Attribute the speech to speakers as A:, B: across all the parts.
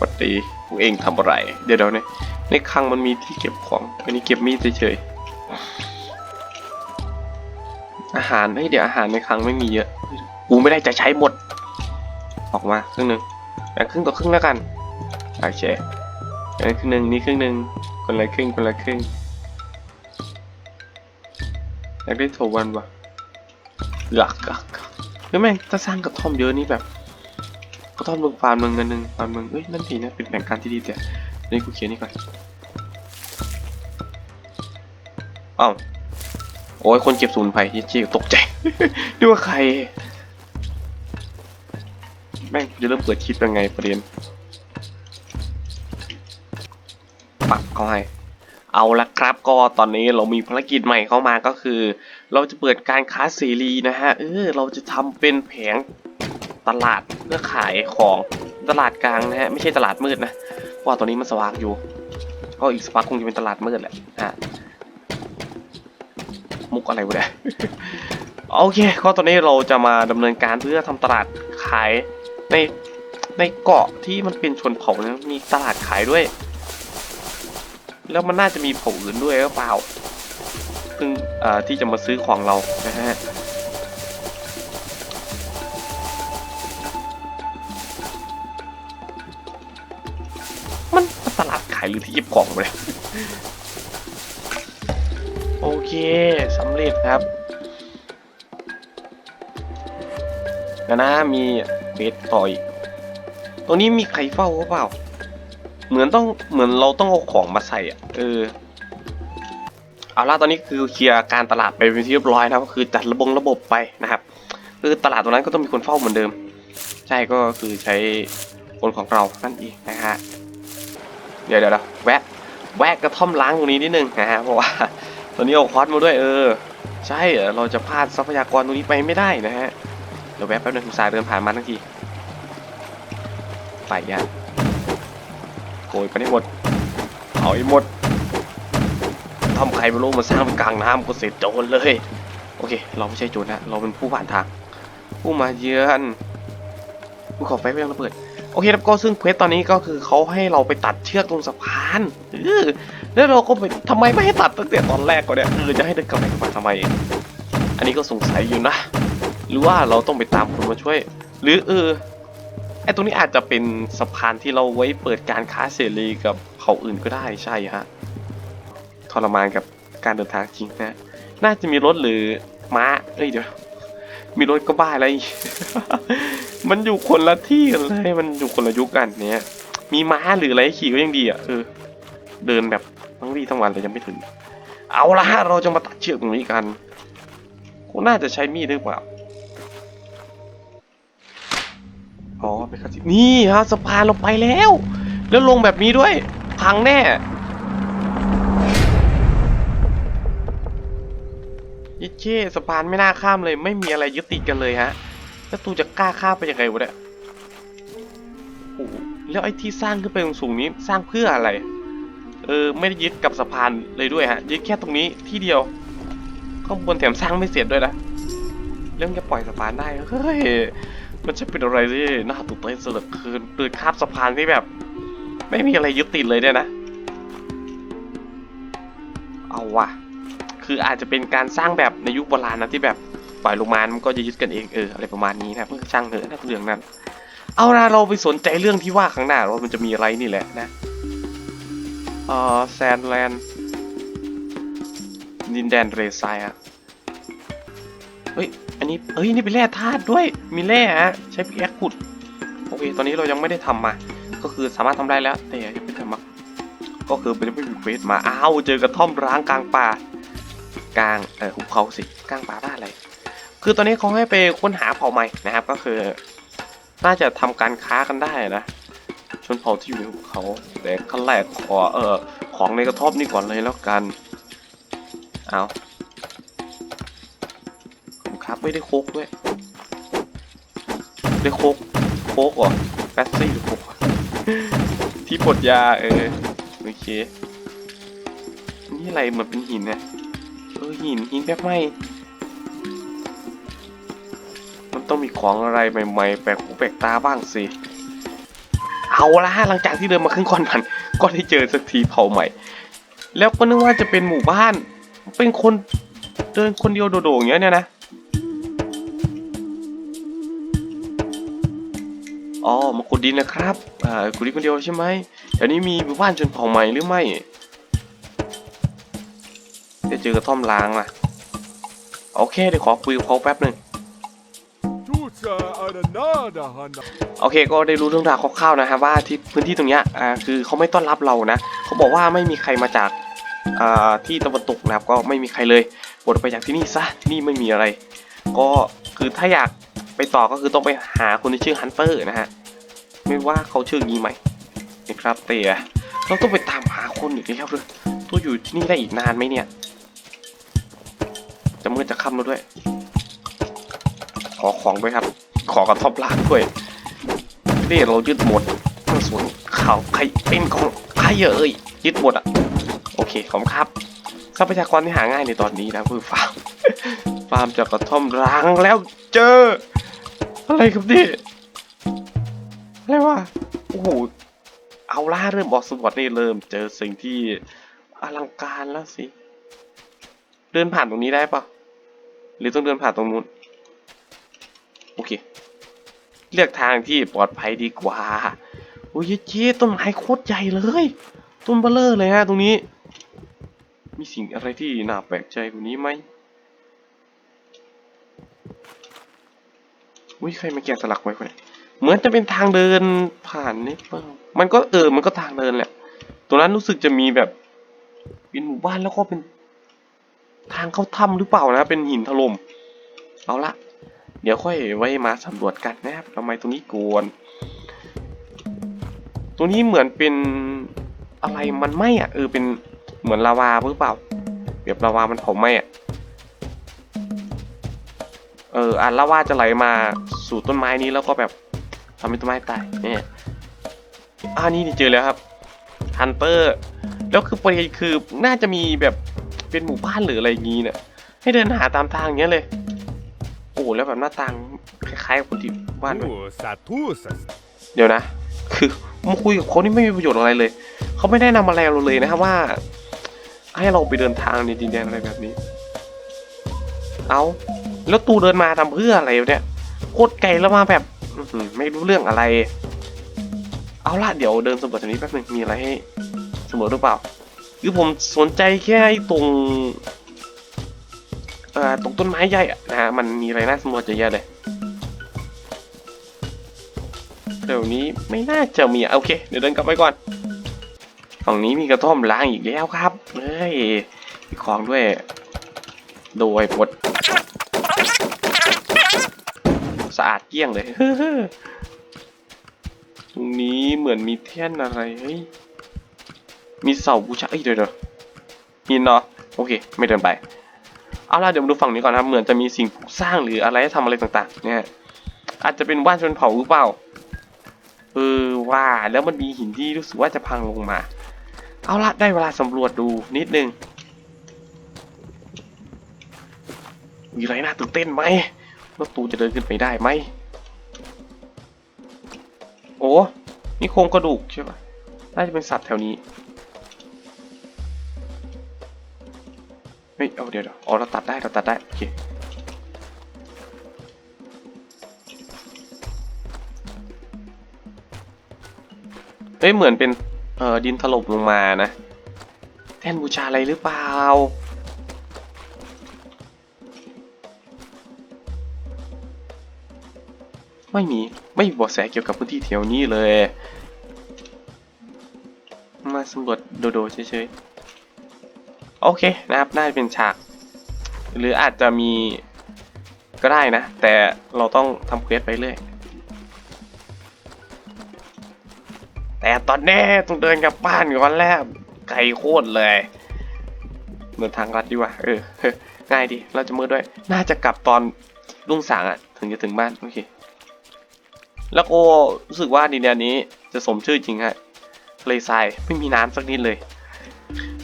A: ปกติพวกเองทำอะไร เดี๋ยวเดี๋ยวในในคลังมันมีที่เก็บของ อันนี้เก็บมีดเฉยๆอาหารเฮ้ยเดี๋ยวอาหารในคลังไม่มีเยอะกูไม่ได้จะใช้หมด ออกมาครึ่งหนึ่งแบ่งครึ่งต่อครึ่งแล้วกันโอเคอันนี้ครึ่งหนึ่งนี่ครึ่งหนึ่งคนละครึ่งคนละครึ่งอยากได้โทวันวะหลักอะหรือไม่งถ้าสร้างกระท่อมเยอะนี่แบบ กระท่อมเมืองฟาร์มเมืองเงินหนึ่งฟาร์มเมืองเอ้ยนั่นดีนะเป็นแผนการที่ดีแต่นี่กูเขียนนี่ก่อนอ้าวโอ้ยคนเก็บสูนย์ไผ่ยี่จีตกใจนึกว่าใครแม่งจะเริ่มเปิดคลิปยังไงประเด็นปักเขาให้เอาละครับก็ตอนนี้เรามีภารกิจใหม่เข้ามาก็คือ เราจะเปิดการค้าเสรีนะฮะเออเราจะทำเป็นแผง ตลาดเพื่อขายของตลาดกลางนะฮะไม่ใช่ตลาดมืดนะเพราะว่าตอนนี้มันสว่างอยู่ ก็อีกสักพักคงจะเป็นตลาดมืดแหละฮะมุกอะไรวะเนี่ยโอเคก็ตอนนี้เราจะมาดำเนินการเพื่อทำตลาดขายในในเกาะที่มันเป็นชนเผ่านะมีตลาดขายด้วย แล้วมันน่าจะมีเผ่าอื่นด้วยหรือเปล่าซึ่งอ่อที่จะมาซื้อของเรานะฮะาดขายหรือที่เก็บของเลย โอเคสำเร็จครับแล้วนะมีเบสต่ออีกตรงนี้มีใครเฝ้าหรือเปล่า เหมือนต้องเหมือนเราต้องเอาของมาใส่อะเออเอาล่ะตอนนี้คือเคลียร์การตลาดไปเป็นที่เรียบร้อยนะครับก็คือจัดระบบระบบไปนะครับ คือตลาดตรงนั้นก็ต้องมีคนเฝ้าเหมือนเดิม ใช่ก็คือใช้คนของเรานั่นเองนะฮะ เดี๋ยวเดี๋ยวแวะ แวะกระท่อมล้างตรงนี้นิดนึงนะฮะ เพราะว่าตอนนี้เอาคอสมาด้วยเออ ใช่เออเราจะพลาดทรัพยากรตรงนี้ไปไม่ได้นะฮะ เดี๋ยวแวะแป๊บนึงคุณสายเดินผ่านมาทั้งทีไปยะโกยไปให้หมด เอาให้หมดทำใครไม่รู้มาสร้างเป็นกลางน้ำก็เสร็จโจรเลย โอเค เราไม่ใช่โจรนะ เราเป็นผู้ผ่านทาง ผู้มาเยือนผู้ขอไฟไม่ต้องระเบิด โอเคครับก็ซึ่งเควสตอนนี้ก็คือเขาให้เราไปตัดเชือกตรงสะพานเออแล้วเราก็ไปทำไมไม่ให้ตัดตั้งแต่ตอนแรกก่อนเนี่ยเออจะให้เดินกลับไปกลับมาทำไม อันนี้ก็สงสัยอยู่นะ หรือว่าเราต้องไปตามคนมาช่วย หรือเออไอตรงนี้อาจจะเป็นสะพานที่เราไว้เปิดการค้าเสรีกับเผ่าอื่นก็ได้ใช่ฮะทรมานกับการเดินทางจริงนะ น่าจะมีรถหรือม้าเอ้ยเดี๋ยว มีรถก็บ้าอะไร มันอยู่คนละที่กันเลย มันอยู่คนละยุคกันเนี้ย มีม้าหรืออะไรขี่ก็ยังดีอะเออ เดินแบบทั้งวี่ทั้งวันเลยยังไม่ถึง เอาละฮะเราจะมาตัดเชือกตรงนี้กันกูน่าจะใช้มีดหรือเปล่า อ๋อไปข้าที่นี่ฮะสะพานเราไปแล้ว แล้วลงแบบนี้ด้วย พังแน่ เช่สะพานไม่น่าข้ามเลย ไม่มีอะไรยึดติดกันเลยฮะแล้วตูจะกล้าข้ามไปยังไงวะเนี่ยโอ้โหแล้วไอ้ที่สร้างขึ้นไปสูงนี้สร้างเพื่ออะไร เออไม่ได้ยึดกับสะพานเลยด้วยฮะยึดแค่ตรงนี้ที่เดียวข้างบนแถมสร้างไม่เสร็จด้วยนะเรื่องจะปล่อยสะพานได้เฮ้ยมันจะเป็นอะไรที่น่าตื่นเต้นสุดเหลืนเดินข้ามสะพานที่แบบ ไม่มีอะไรยึดติดเลยเนี่ยนะ เอาว่ะ คืออาจจะเป็นการสร้างแบบในยุคโบราณนะที่แบบปล่อยลงมามันก็จะยึดกันเองเอออะไรประมาณนี้นะเพื่อช่างเถอะนะเรื่องนั้น เอาละเราไปสนใจเรื่องที่ว่าข้างหน้าว่ามันจะมีอะไรนี่แหละนะเออแซนแลนด์ดินแดนเรซายอะเฮ้ย อันนี้เฮ้ย นี่เป็นแร่ธาตุด้วย มีแร่ฮะ ใช้พิกแอคขุด โอเค ตอนนี้เรายังไม่ได้ทำมา ก็คือสามารถทำได้แล้ว แต่ยังไม่ทำมาก็คือมันยังไม่มีเควสมา อ้าว เจอกระท่อมร้างกลางป่า กลางเออหุบเขาสิกลางป่าบ้าอะไร คือตอนนี้เขาให้ไปค้นหาเผ่าใหม่นะครับ ก็คือ น่าจะทำการค้ากันได้นะ ชนเผ่าที่อยู่ในหุบเขาแต่ขั้นแรกขอเออของในกระท่อมนี่ก่อนเลยแล้วกัน เอาครับไม่ได้โคกด้วย ได้โคกโคกเหรอแป๊ซี่หรือโคกที่ปลดยาเออโอเคนี่อะไรเหมือนเป็นหินนะ เออหินหินแบบใหม่ มันต้องมีของอะไรใหม่ๆแปลกหูแปลกตาบ้างสิ เอาละหลังจากที่เดินมาครึ่งก่อนพัน ก็ได้เจอสักทีเผาใหม่ แล้วก็นึกว่าจะเป็นหมู่บ้าน เป็นคนเดินคนเดียวโดดๆอย่างเงี้ยเนี่ยนะอ๋อมาขุดดินนะครับอ่าขุดดินคนเดียวใช่ไหมเดี๋ยวนี้มีหมู่บ้านชนเผ่าใหม่หรือไม่ะเจอกระท่อมล้างนะโอเคเดี๋ยวขอคุยกับเขาแป๊บหนึ่งโอเคก็ได้รู้เรื่องราวคร่าวๆนะครับว่าที่พื้นที่ตรงเนี้ยอ่าคือเขาไม่ต้อนรับเรานะเขาบอกว่าไม่มีใครมาจากอ่าที่ตะวันตกนะครับก็ไม่มีใครเลยปลดไปจากที่นี่ซะที่นี่ไม่มีอะไร ก็คือถ้าอยากไปต่อก็คือต้องไปหาคนที่ชื่อฮันเตอร์นะฮะไม่ว่าเขาชื่องี้ไหมนะครับเตียเราต้องไปตามหาคนอีกแล้วเลยตัวอยู่ที่นี่ได้อีกนานไหมเนี่ย จะมืดจะค่ำแล้วด้วย ขอของด้วยครับ ขอกระทบลากด้วยนี่เรายึดหมดทั้งสวนข่าวใครเป็นของใครเอ่ยยึดหมดอะ โอเคขอบคุณครับทรัพยากรที่หาง่ายในตอนนี้นะคือฟาร์มฟาร์มจากกระท่อมร้างแล้วเจอ อะไรครับนี่อะไรวะโอ้โหเอาล่าเริ่มบอกสมบัตินี่เริ่มเจอสิ่งที่อลังการแล้วสิ เดินผ่านตรงนี้ได้ปะ หรือต้องเดินผ่านตรงนู้นโอเค เลือกทางที่ปลอดภัยดีกว่าโอ้ยเจ๊ต้นไม้โคตรใหญ่เลยต้นเบลเลอร์เลยฮะตรงนี้ มีสิ่งอะไรที่น่าแปลกใจกว่านี้ไหมอุ้ยใครมาแกะสลักไว้คนเหมือนจะเป็นทางเดินผ่านนี่เปล่ามันก็เออมันก็ทางเดินแหละตรงนั้นรู้สึกจะมีแบบเป็นหมู่บ้านแล้วก็เป็นางเข้าถ้ำหรือเปล่านะเป็นหินถล่มเอาละเดี๋ยวค่อยไว้มาสำรวจกันนะครับทำไมตรงนี้กวนตรงนี้เหมือนเป็นอะไรมันไหมอะเออเป็นเหมือนลาวาหรือเปล่าแบบลาวามันเผาไหมอะเอออะลาวาจะไหลมาสู่ต้นไม้นี้แล้วก็แบบทำให้ต้นไม้ตายเนี่ยอ่านี่นี่เจอแล้วครับฮันเตอร์แล้วคือประเด็นคือน่าจะมีแบบ เป็นหมู่บ้านหรืออะไรอย่างงี้เนี่ยให้เดินหาตามทางอย่างเงี้ยเลย โอ้แล้วแบบหน้าต่างคล้ายๆกับคนที่บ้านด้วย
B: Tusa tusas.
A: เดี๋ยวนะ คือมาคุยกับเขานี่ไม่มีประโยชน์อะไรเลย เขาไม่ได้นำอะไรเราเลยนะครับว่า ให้เราไปเดินทางในดินแดนอะไรแบบนี้ เอาแล้วตูเดินมาทำเพื่ออะไรเนี่ยโคตรไกลแล้วมาแบบไม่รู้เรื่องอะไร เอาละเดี๋ยวเดินสำรวจตรงนี้แป๊บนึงมีอะไรให้สำรวจหรือเปล่า คือผมสนใจแค่ตรงเอ่อตรงต้นไม้ใหญ่อะนะฮะมันมีอะไรน่าสำรวจเยอะแยะเลยเดี๋ยวนี้ไม่น่าจะมีอะโอเค เดี๋ยวเดินกลับไปก่อนฝั่งนี้มีกระท่อมล้างอีกแล้วครับเฮ้ยมีของด้วย โดยปดสะอาดเกลี้ยงเลยตรงนี้เหมือนมีแท่นอะไรเฮ้ย มีเสาบูชาเอ้ยเดี๋ยวเดี๋ยวหินเนาะโอเค ไม่เดินไปเอาล่ะเดี๋ยวมาดูฝั่งนี้ก่อนนะครับเหมือนจะมีสิ่งสร้างหรืออะไรให้ทำอะไรต่างๆ เนี่ยอาจจะเป็นบ้านชนเผ่าหรือเปล่าเออว่าแล้วมันมีหินที่รู้สึกว่าจะพังลงมา เอาละได้เวลาสำรวจดูนิดนึงมีอะไรน่าตื่นเต้นไหมรถตูจะเดินขึ้นไปได้ไหมโอ้นี่โครงกระดูกใช่ปะน่าจะเป็นสัตว์แถวนี้ เฮ้ยเอาเดี๋ยวเดี๋ยวอ๋อเราตัดได้เราตัดได้โอเคเอ้ยเหมือนเป็นเอ่อดินถล่มลงมานะแท่นบูชาอะไรหรือเปล่าไม่มีไม่มีบาะแสเกี่ยวกับพื้นที่แถวนี้เลย มาสำรวจโดโดเฉยๆ โอเคนะครับน่าจะเป็นฉาก หรืออาจจะมีก็ได้นะ แต่เราต้องทำเควสไปเรื่อยแต่ตอนนี้ต้องเดินกลับบ้านก่อนแล้วไกลโคตรเลยเดินทางลัดดีกว่าเออง่ายดีเราจะมือด้วย น่าจะกลับตอนรุ่งสางอะถึงจะถึงบ้าน โอเค แล้วก็รู้สึกว่าดินแดนนี้จะสมชื่อจริงฮะทะเลทรายไม่มีน้ำสักนิดเลย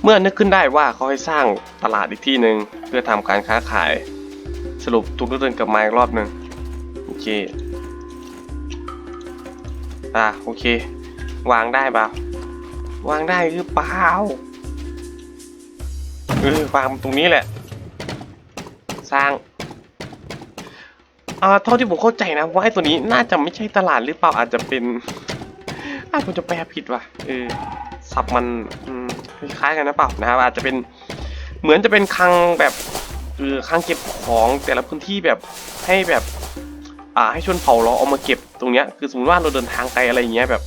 A: เมื่อนึกขึ้นได้ว่าเขาให้สร้างตลาดอีกที่หนึ่งเพื่อทำการค้าขาย สรุปทุกเดินกลับมาอีกรอบหนึ่งโอเคอะโอเค วางได้เปล่าวางได้หรือเปล่าเออวางตรงนี้แหละ สร้างอ่าเท่าที่ผมเข้าใจนะว่าไอ้ตัวนี้น่าจะไม่ใช่ตลาดหรือเปล่าอาจจะเป็นอาจผมจะแปลผิดว่ะเออสับมันอืม คล้ายๆกันนะเปล่านะครับ อาจจะเป็นเหมือนจะเป็นคลังแบบเออคลังเก็บของแต่ละพื้นที่แบบให้แบบอ่าให้ชนเผ่าเราเอามาเก็บตรงเนี้ยคือสมมติว่าเราเดินทางไกลอะไรอย่างเงี้ยแบบ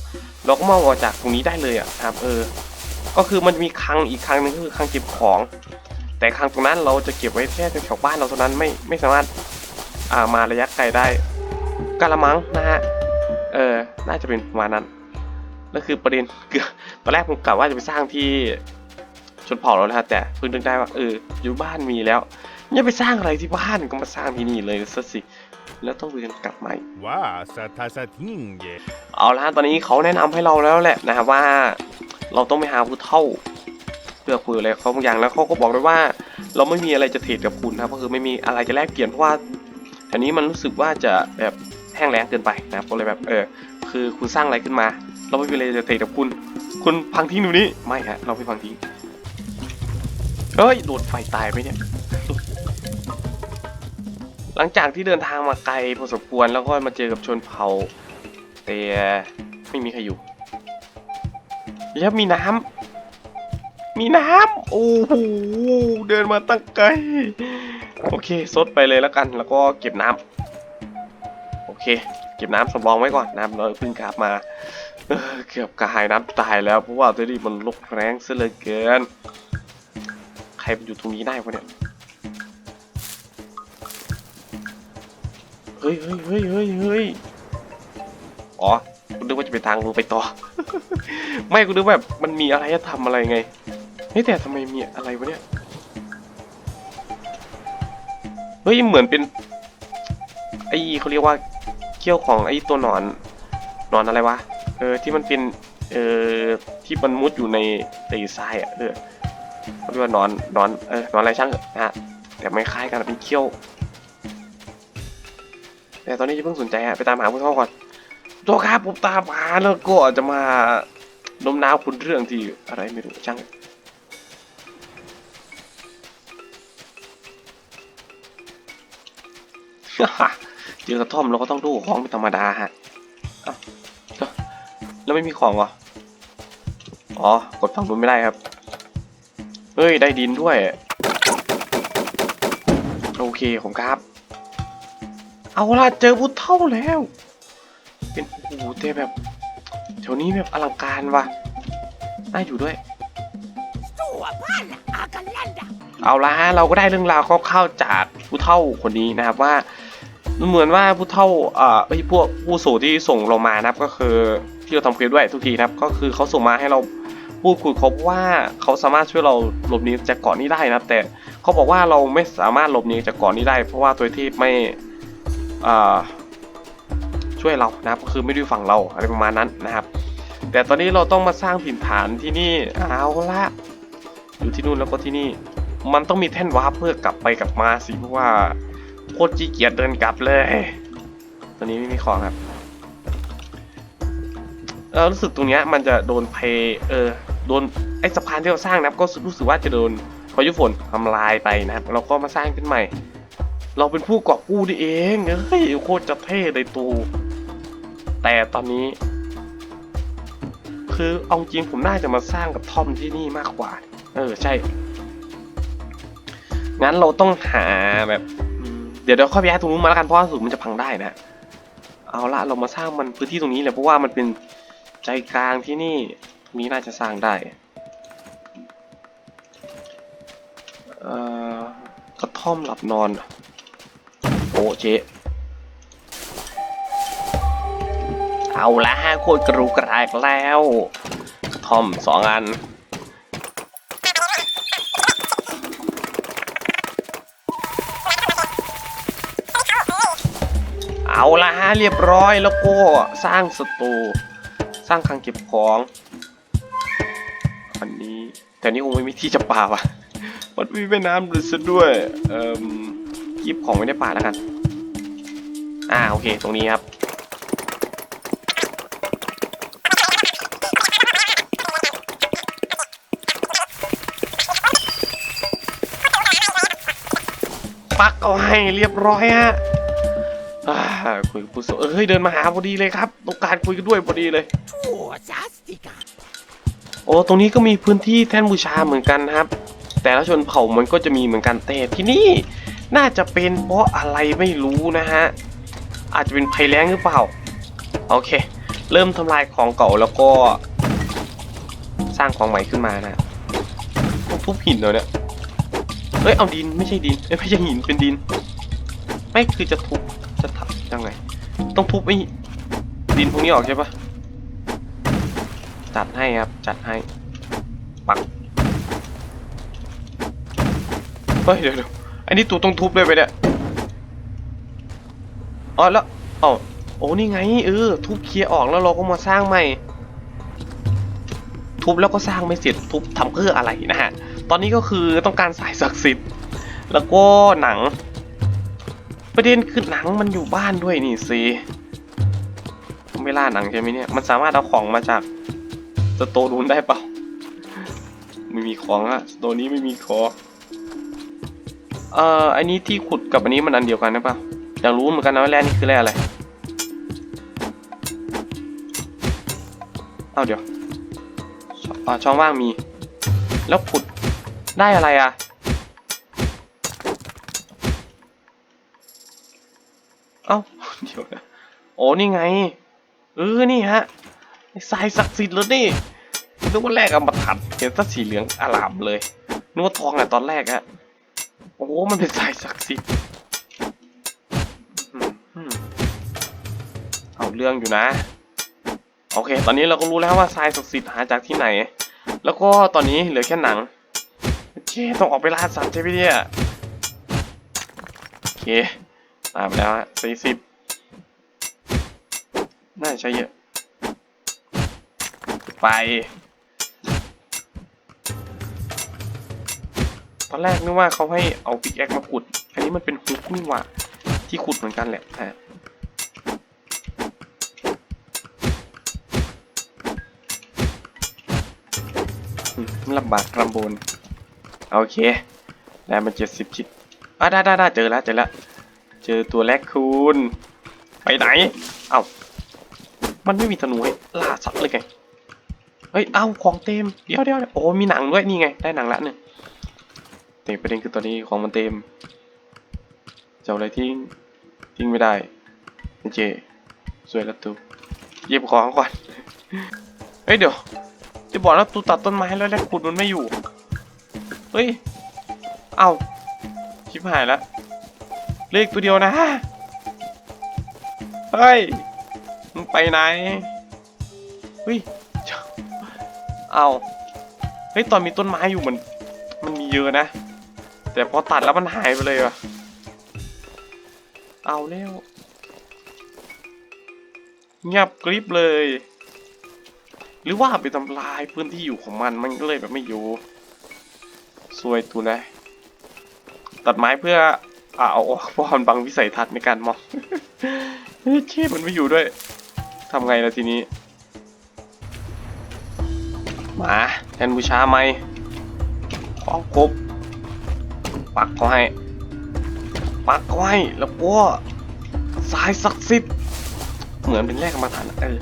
A: เราก็มองออกจากตรงนี้ได้เลยอะครับเออ ก็คือมันมีคลังอีกคลังหนึงก็คือคลังเก็บของ แต่คลังตรงนั้นเราจะเก็บไว้แค่แถวบ้านเราเท่านั้นไม่ไม่สามารถอ่ามาระยะไกลได้กะละมังนะฮะเออน่าจะเป็นประมาณนั้น นั่นคือประเด็นคือตอนแรกผมกะว่าจะไปสร้างที่ชนเผ่าแล้วนะฮะแต่เพิ่งนึกได้ว่าเอออยู่บ้านมีแล้วอย่าไปสร้างอะไรที่บ้านก็มาสร้างที่นี่เลยซะสิแล้วต้องเดินกลับมาอีก
B: Wa satasatinge.
A: เอาละตอนนี้เขาแนะนำให้เราแล้วแหละนะครับว่า เราต้องไปหาผู้เท่าเพื่อคุยอะไรเขาบางอย่างแล้วเขาก็บอกด้วยว่า เราไม่มีอะไรจะเทรดกับคุณนะครับก็คือไม่มีอะไรจะแลกเปลี่ยนเพราะว่าแถวนี้มันรู้สึกว่าจะแบบแห้งแล้งเกินไปนะครับก็เลยแบบเออคือคุณสร้างอะไรขึ้นมา เราไม่มีอะไรจะเทรดกับคุณ คุณพังทิ้งดูนี้ไม่ฮะเราไม่พังทิ้งเฮ้ยโดนไฟตายไปเนี่ย หลังจากที่เดินทางมาไกลพอสมควรแล้วก็มาเจอกับชนเผ่า แต่ไม่มีใครอยู่ แล้วมีน้ำมีน้ำโอ้โหเดินมาตั้งไกล โอเคซดไปเลยแล้วกัน แล้วก็เก็บน้ำโอเค เก็บน้ำสำรองไว้ก่อนน้ำเราเพิ่งกลับมา เกือบกระหายน้ำตายแล้วเพราะว่าตัวนี้มันลกแรงซะเหลือเกิน ใครมันอยู่ตรงนี้ได้วะเนี่ยเฮ้ยเฮ้ยเฮ้ยเฮ้ยเฮ้ยอ๋อกูนึกว่าจะไปทางมึงไปต่อ ไม่กูนึกแบบมันมีอะไรจะทำอะไรไงเฮ้ยแต่ทำไมมีอะไรวะเนี่ยเฮ้ยเหมือนเป็นไอ้เขาเรียกว่าเขี้ยวของไอ้ตัวหนอนหนอนอะไรวะ เออที่มันเป็นเออที่มันมุดอยู่ในตีทรายอะเออเขาเรียกว่านอนนอนเออนอนอะไรช่างเถอะนะฮะแต่ไม่คล้ายกันเป็นเขี้ยว แต่ตอนนี้ย่าเพิ่งสนใจฮะไปตามหาผู้เท่าก่อนตัวครับผมตามหาแล้วก็จะมาน้มน้าวคุณเรื่องที่อะไรไม่รู้ช่างเจอกระท่อมเราก็ต้องดูของเป็นธรรมดาฮะ แล้วไม่มีของเหรอ อ๋อ กดฝั่งนู้นไม่ได้ครับ เฮ้ย ได้ดินด้วย โอเคผมครับ เอาละเจอพุทธเท่าแล้ว เป็นโอ้โหแต่แบบแถวนี้แบบอลังการว่ะ น่าอยู่ด้วย เอาละฮะ เราก็ได้เรื่องราวคร่าวๆจากผู้เฒ่าคนนี้นะครับว่าเหมือนว่าผู้เฒ่าเอ่อไอ้ยพวกผู้สูที่ส่งเรามานะครับก็คือ ที่เราทำเควสด้วยทุกทีนะครับ ก็คือเขาส่งมาให้เราพูดคุยเขาว่าเขาสามารถช่วยเราหลบหนีจากเกาะนี้ได้นะครับ แต่เขาบอกว่าเราไม่สามารถหลบหนีจากเกาะนี้ได้ เพราะว่าตัวเทพไม่ช่วยเรานะครับก็คือไม่ได้ฝั่งเราอะไรประมาณนั้นนะครับ แต่ตอนนี้เราต้องมาสร้างถิ่นฐานที่นี่เอาละอยู่ที่นู่นแล้วก็ที่นี่ มันต้องมีแท่นวาร์ปเพื่อกลับไปกลับมาสิเพราะว่าโคตรจี้เกียจเดินกลับเลย ตอนนี้ไม่มีของครับ เออรู้สึกตรงเนี้ยมันจะโดนเพเออโดนไอ้สะพานที่เราสร้างนะครับ ก็รู้สึกว่าจะโดนพายุฝนทำลายไปนะครับเราก็มาสร้างขึ้นใหม่ เราเป็นผู้กอบกู้นี่เองเฮ้ยโคตรจะเท่เลยตูแต่ตอนนี้ คือเอาจริงผมน่าจะมาสร้างกับทอมที่นี่มากกว่า เออใช่ งั้นเราต้องหาแบบ เดี๋ยวเดี๋ยวค่อยไปย้ายตรงนู้นมาแล้วกันเพราะว่าสูงมันจะพังได้นะเอาละเรามาสร้างมันพื้นที่ตรงนี้เลยเพราะว่ามันเป็น ใจกลางที่นี่ตรงนี้น่าจะสร้างได้เอ่อกระท่อมหลับนอน โอ้เจ๊เอาละฮะโคตรกระุกระรากแล้ว กระท่อมสองอันเอาละฮะเรียบร้อยแล้วก็สร้างสตู สร้างคลังเก็บของอันนี้แต่นี่คงไม่มีที่จะป่าว่ะ มันมีแม่น้ำเลยซะด้วย เอ่อก็บของไว้ในป่าแล้วกัน อ่าโอเค ตรงนี้ครับ ปักเอาให้เรียบร้อยฮะ คุยกับผู้สเอ้ยเดินมาหาพอดีเลยครับต้องการคุยกันด้วยพอดีเลย
C: Fantastica!
A: โอ้ตรงนี้ก็มีพื้นที่แท่นบูชาเหมือนกันนะครับ แต่ละชนเผ่ามันก็จะมีเหมือนกันแต่ที่นี่น่าจะเป็นเพราะอะไรไม่รู้นะฮะอาจจะเป็นภัยแล้งหรือเปล่าโอเค เริ่มทำลายของเก่าแล้วก็ สร้างของใหม่ขึ้นมานะต้องทุบหินเลยเนี่ยเอ้ยเอาดินไม่ใช่ดินเอ้ยไม่ใช่หินเป็นดิน ไม่คือจะทุบ จะทำยังไง ต้องทุบไอ้ดินพวกนี้ออกใช่ปะจัดให้ครับ จัดให้ ปักเฮ้ยเดี๋ยวเดี๋ยวอันนี้ตูต้องทุบเลยไปเนี่ยอ๋อแล้วอ๋อโอ้นี่ไงเออทุบเคลียร์ออกแล้วเราก็มาสร้างใหม่ ทุบแล้วก็สร้างไม่เสร็จทุบทำเพื่ออะไรนะฮะ ตอนนี้ก็คือต้องการสายศักดิ์สิทธิ์ แล้วก็หนัง ประเด็นคือหนังมันอยู่บ้านด้วยนี่สิไม่ล่าหนังใช่ไหมเนี่ย มันสามารถเอาของมาจากสโตนูนได้เปล่า ไม่มีของอะสโตนี้ไม่มีของเอ่ออันนี้ที่ขุดกับอันนี้มันอันเดียวกันหรือเปล่าอยากรู้เหมือนกันนะว่าแร่นี่คือแร่อะไรเอาเดี๋ยวช่องอ่าช่องว่างมี แล้วขุดได้อะไรอะ เอ้าเดี๋ยวนะโอ้นี่ไง เออ นี่ฮะทรายศักดิ์สิทธิ์เลยนี่นึกว่าแรกเอามาถัดเห็นซะสีเหลืองอลามเลยนึกว่าทองอะตอนแรกอะโอ้มันเป็นทรายศักดิ์สิทธิ์เอาเรื่องอยู่นะ โอเค ตอนนี้เราก็รู้แล้วว่าทรายศักดิ์สิทธิ์หาจากที่ไหน แล้วก็ตอนนี้เหลือแค่หนังโอเคต้องออกไปล่าสัตว์ใช่ไหมเนี่ยโอเค ตามแล้วสี่สิบน่าใช้เยอะ ไป ตอนแรกนึกว่าเขาให้เอาปิกแอคมาขุด อันนี้มันเป็นฮุกนี่หว่า ที่ขุดเหมือนกันแหละฮะอืมลำบากลำบน โอเค แล้วมันเจ็ดสิบชิ้นอะได้ได้ได้เจอแล้วเจอแล้ว เจอตัวแรกคูณไปไหน เอ้ามันไม่มีธนูให้ล่าสัตว์เลยไงเฮ้ย เอ้าของเต็ม เดี๋ยวเดี๋ยวโอ้มีหนังด้วย นี่ไง ได้หนังละหนึ่งแต่ประเด็นคือตอนนี้ของมันเต็มจะเอาอะไรทิ้ง ทิ้งไม่ได้เจ สวยแล้วตูเย็บของก่อน เฮ้ยเดี๋ยวจะบอกแล้วตูตัดต้นไม้แล้วแลกขุดมันไม่อยู่ เฮ้ย เอ้าชิบหายแล้ว เลขตัวเดียวนะ เฮ้ย มึงไปไหนเฮ้ยเอาเฮ้ย ตอนมีต้นไม้อยู่มันมันมีเยอะนะ แต่พอตัดแล้วมันหายไปเลยว่ะ เอาแล้วเงียบกริบเลย หรือว่าไปทำลายพื้นที่อยู่ของมันมันก็เลยแบบไม่อยู่ซวยตูนะตัดไม้เพื่อ อ่าเอาออกเพราะมันบังวิสัยทัศน์ในการมองเฮ้ยเชฟมันไม่อยู่ด้วยทำไงล่ะทีนี้ มาแทนบูชาไหมของครบปักเขาให้ ปักเขาให้แล้วก็สายศักดิ์สิทธิ์เหมือนเป็นแรกกรรฐานเออ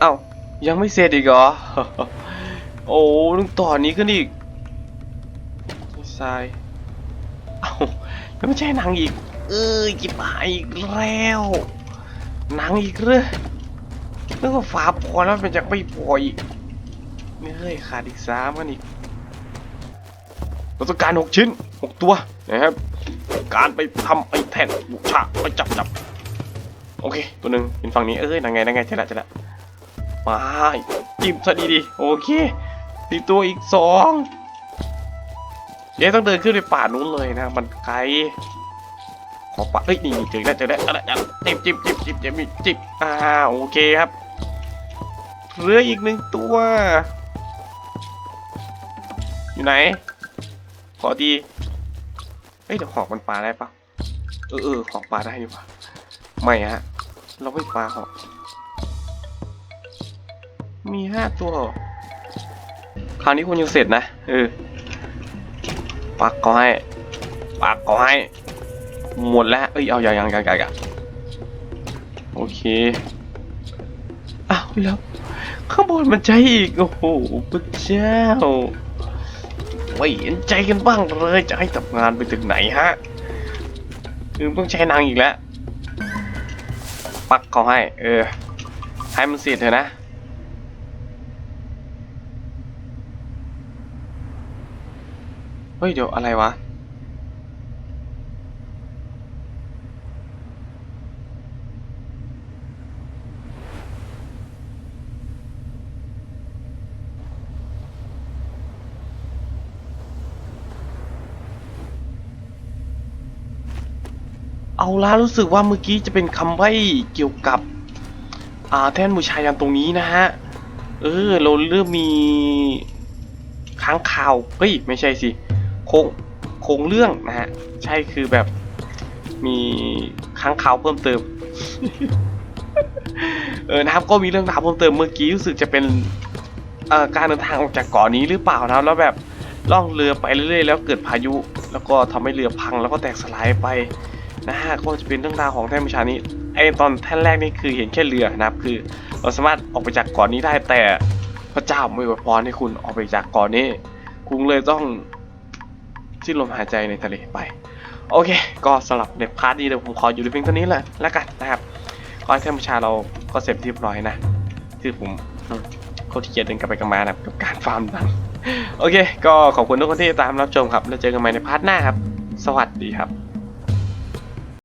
A: เอ้ายังไม่เสร็จอีกเหรอ โอ้ต้องต่อนี้ขึ้นอีกทรายอ แล้วไม่ใช่หนังอีก เอ้ยจิบหายอีกแล้วหนังอีกเลยนึกว่าฝาพอแล้วมันจะไม่พออีกเฮ้ยขาดอีกสามกันอีกเราต้องการหกชิ้นหกตัวนะครับ การไปทำไอ้แท่นบุชาไปจับจับโอเค ตัวหนึ่งเป็นฝั่งนี้เอ้ยนังไงนังไงเจ๊ละเจ๊ละมาจิ้มซะดีดีโอเคตีตัวอีกสอง เจ๊ต้องเดินขึ้นไปป่านู้นเลยนะ มันไกลขอปะเฮ้ยนี่เจอแล้วเจอแล้วอะไรอะไรจิบจิบจิบจิบจิบจิบจิบอ่าโอเคครับเหลืออีกหนึ่งตัว อยู่ไหน ขอดีเฮ้ยเดี๋ยวหอกมันปลาได้ปะเออเออหอกปลาได้ดีกว่าไม่ฮะ เราไม่ปลาหอก มีห้าตัว คราวนี้คุณยังเสร็จนะ เออ ปักก็ให้ปากเขาให้ หมดแล้ว เอ้ย เอาอย่างอย่างอย่างอย่างโอเค อ้าวแล้วข้างบนมันใจอีก โอ้โหพระเจ้าไม่เห็นใจกันบ้างเลย จะให้ทำงานไปถึงไหนฮะคือต้องใช้นางอีกแล้ว ปักเขาให้ เออ ให้มันเสร็จเถอะนะ ฮ้ย เดี๋ยวอะไรวะ เอาล่ะรู้สึกว่าเมื่อกี้จะเป็นคำใบ้เกี่ยวกับอ่าแท่นบูชายันตรงนี้นะฮะ เออ เราเริ่มมีค้างข่าว เฮ้ย ไม่ใช่สิ โครงโครงเรื่องนะฮะ ใช่คือแบบมีค้างข่าวเพิ่มเติม เออนะครับก็มีเรื่องราวเพิ่มเติมเมื่อกี้รู้สึกจะเป็นเอ่อการเดินทางออกจากเกาะนี้หรือเปล่านะครับแล้วแบบล่องเรือไปเรื่อยๆ แล้วเกิดพายุ แล้วก็ทำให้เรือพังแล้วก็แตกสลายไปนะฮะก็จะเป็นเรื่องราวของแท่นบูชานี้ไอตอนแท่นแรกนี่คือเห็นแค่เรือนะครับ คือเราสามารถออกไปจากเกาะนี้ได้แต่พระเจ้าไม่อวยพรให้คุณออกไปจากเกาะนี้ คุณเลยต้อง สิ้นลมหายใจในทะเลไป โอเค ก็สำหรับเด็บพาร์ทนี้เดี๋ยวผมขออยู่ในเพียงเท่านี้แหละแล้วกันนะครับก็ให้ท่านผู้ชาเราก็เสร็จเรียบร้อยนะคือผมโคตรเกียดเดินกลับไปกลับมานะกับการฟาร์มดังโอเค ก็ขอบคุณทุกคนที่ตามรับชมครับ แล้วเจอกันใหม่ในพาร์ทหน้าครับ สวัสดีครับ